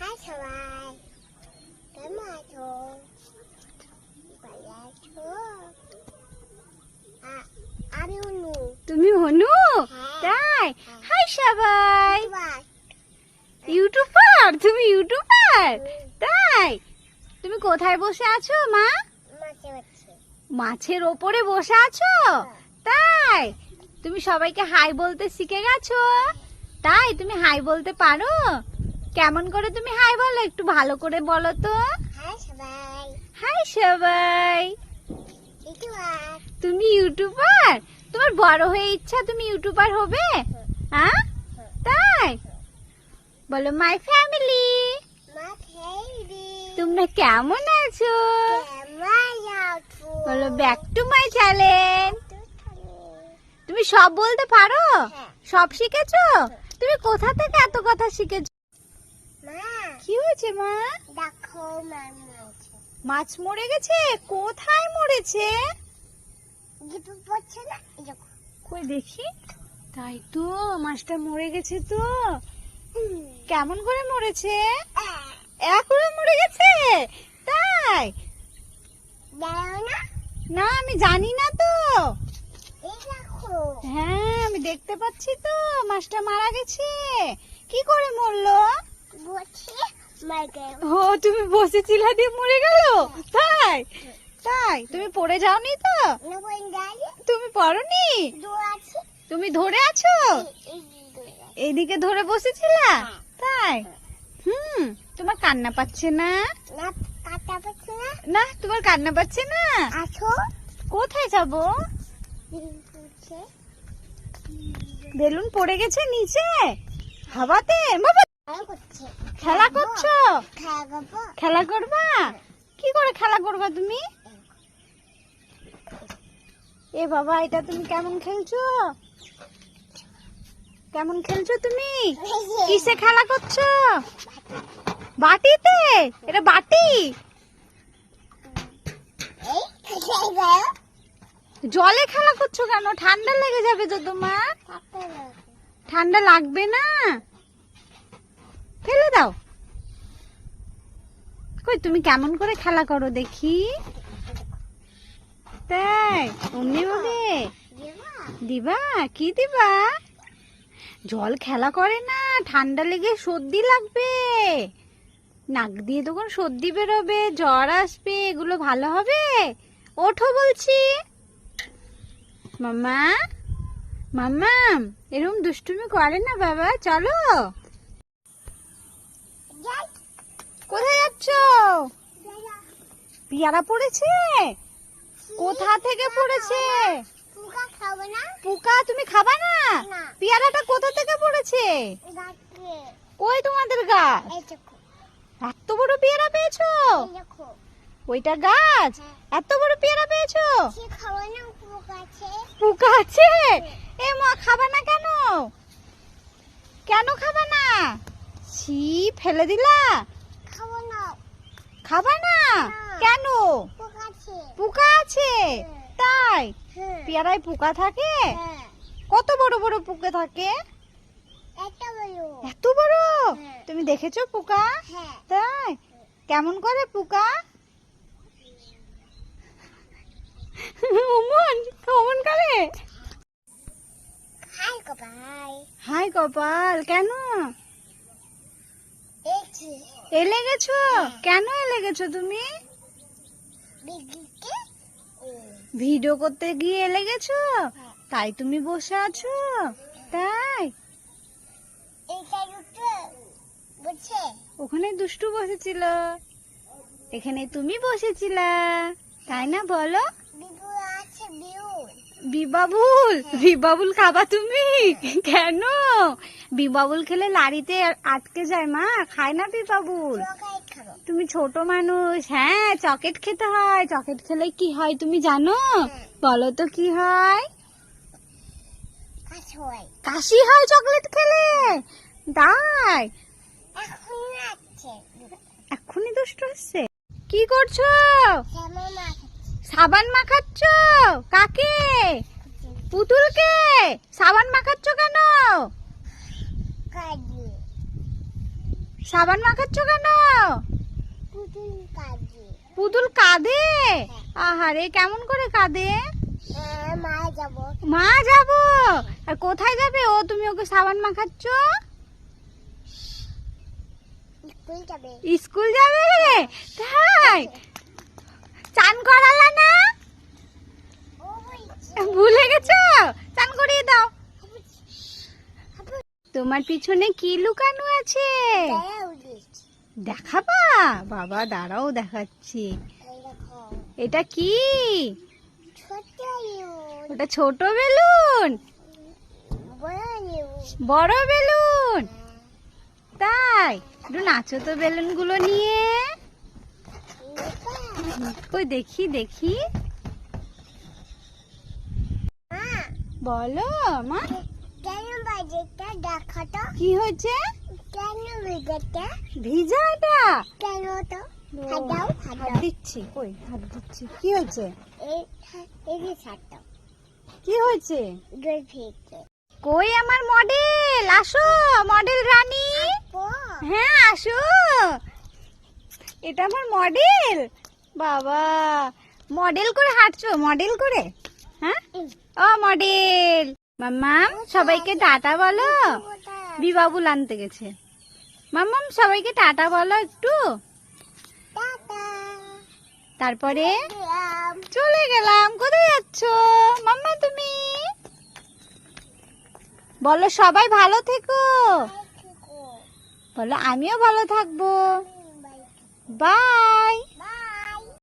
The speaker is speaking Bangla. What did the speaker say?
হাই সবাই কেমন আছো ভালো আছো আমি অনু তুমি হনু? হ্যাঁ। তাই? হাই সবাই। ইউটিউবার? তুমি ইউটিউবার? তাই? তুমি কোথায় বসে আছো মা? মাছের ওপরে বসে আছো? তাই? তুমি সবাইকে হাই বলতে শিখে গেছো? তাই? তুমি হাই বলতে পারো? কেমন করে তুমি? হাই বলো একটু ভালো করে বলো তো। হাই সবাই। তুমি ইউটিউবার? তোমার বড় হয়ে ইচ্ছা তুমি ইউটিউবার হবে? হ্যাঁ? তাই? বলো মাই ফ্যামিলি তোমরা কেমন আছো? বলো ব্যাক টু মাই চ্যানেল তুমি সব বলতে পারো? হ্যাঁ। সব শিখেছো? তুমি কোথা থেকে এত কথা শিখেছো? কি হয়েছে মা? দেখো মাছ মরে গেছে? কোথায় মরেছে? পড়ছে না? কই দেখি? তাই তো মাছটা মরে গেছে তো। কেমন করে মরেছে? এখনও মরে গেছে? তাই? না আমি জানি না তো। এই দেখো। হ্যাঁ আমি দেখতে পাচ্ছি তো মাছটা মারা গেছে। কি করে মরলো? ও তুমি বসেছিলা দিয়ে মরে গেল? তাই? তাই? তুমি পড়ে যাওনি তো? তুমি পড়নি? তুমি ধরে আছো? এই এইদিকে ধরে বসেছিলা? হ্যাঁ। তাই? হুম তোমার কান্না পাচ্ছে না? না তোমার কান্না পাচ্ছে না? আছো? কোথায় যাব? বেলুন পড়ে গেছে নিচে। হাওয়াতে? বাবা খেলা করছ? খেলা করব? কি করে খেলা করবা তুমি? এ বাবা এটা তুমি কেমন খেলছো? কেমন খেলছো তুমি? কিসে খেলা করছ? বাটিতে? এটা বাটি? জলে খেলা করছ কেন? ঠান্ডা লেগে যাবে তো তোমার? ঠান্ডা লাগবে না? ফেলে দাও। কই, তুমি কেমন করে খেলা করো দেখি? তাই দিবা? কি দিবা? জল খেলা করে না, ঠান্ডা লেগে সর্দি লাগবে। নাক দিয়ে তখন সর্দি বেরোবে, জ্বর আসবে, এগুলো ভালো হবে? ওঠো বলছি। মামা মামা এরকম দুষ্টুমি করে না বাবা, চলো। কোথায় যাচ্ছ? পিয়ারা পড়েছে? কোথা থেকে পড়েছে? পোকা তুমি খাবা না। পিয়ারাটা কোথা থেকে পড়েছে? কই তোমাদের গাছ? এত বড় পেয়ারা পেয়েছ? ওইটা গাছ? হ্যাঁ। এত বড় পেয়ারা পেয়েছ? পোকা আছে? এ মা খাবা না কেন? কেন খাবা না? ছি ফেলে দিলা? খাবা না। কেন? পোকা আছে। হ্যাঁ। তাই? হ্যাঁ। পেয়ারায় পোকা থাকে? হ্যাঁ। কত বড় বড় পোকা থাকে? এত বড়। তুমি দেখেছ পোকা? তাই? কেমন করে পোকা? অমন? অমন করে? হাই হাই কপাল কেন? এলে গেছো? কেন এলে গেছো তুমি? ভিডিও করতে গিয়ে এলে গেছো। তাই তুমি বসে আছো? তাই? ওখানে দুষ্টু বসেছিল। এখানে তুমি বসেছিলা। তাই না বলো? বিবাবুল বিবাবুল খাবা তুমি? কেন? বিবাবুল খেলে লাড়িতে আটকে যায় মা খায় না বিবাবুল। তুমি ছোট মানুষ হ্যাঁ চকেট খেতে হয়। চকেট খেলে কি হয় তুমি জানো? বলো তো কি হয়? কাশি হয়। চকলেট খেলে? তাই? আছে এক্ষুনি দুষ্ট হচ্ছে কি করছ? সাবান মাখাচ্ছ? কাকে? পুতুলকে? সাবান মাখাচ্ছ কেন? সাবান মাখাচ্ছ কেন? পুতুল কাঁদে? আহারে কেমন করে কাঁদে? মা যাব। মা যাব? আর কোথায় যাবে? ও তুমি ওকে সাবান মাখাচ্ছ? স্কুল যাবে। স্কুল যাবে? তাই চান করালা না ও বলছে ভুলে গেছো চান করিয়ে দাও তোমার পিছনে কি লুকানো আছে? দেখাবা? বাবা দাঁড়াও দেখাচ্ছি। এটা কি? ওটা ছোট বেলুন? বড় বেলুন। তাই একটু নাচো তো বেলুনগুলো নিয়ে কই দেখি। দেখি বলো মা। বাজেটা দেখো তো কি হয়েছে? কেন বাজেটা ভিজা কেন তো? হাত দাও হাত হাত দিচ্ছি কই? হাত দিচ্ছি। কি হয়েছে? এই এই হাত দাও কি হয়েছে? ফিটে কই আমার মডেল? আসো মডেল রানী। হ্যাঁ আসো। এটা আমার মডেল? বাবা মডেল করে হাঁটছো? মডেল করে? হ্যাঁ? ও মডেল। মাম্মা সবাইকে টাটা বলো। বিবাবুল আনতে গেছে। মাম্মাম সবাইকে টাটা বলো একটু। তারপরে চলে গেলাম। কোথায় যাচ্ছ? মাম্মা তুমি? বলো সবাই ভালো থেকো। বলো আমিও ভালো থাকব। বাই।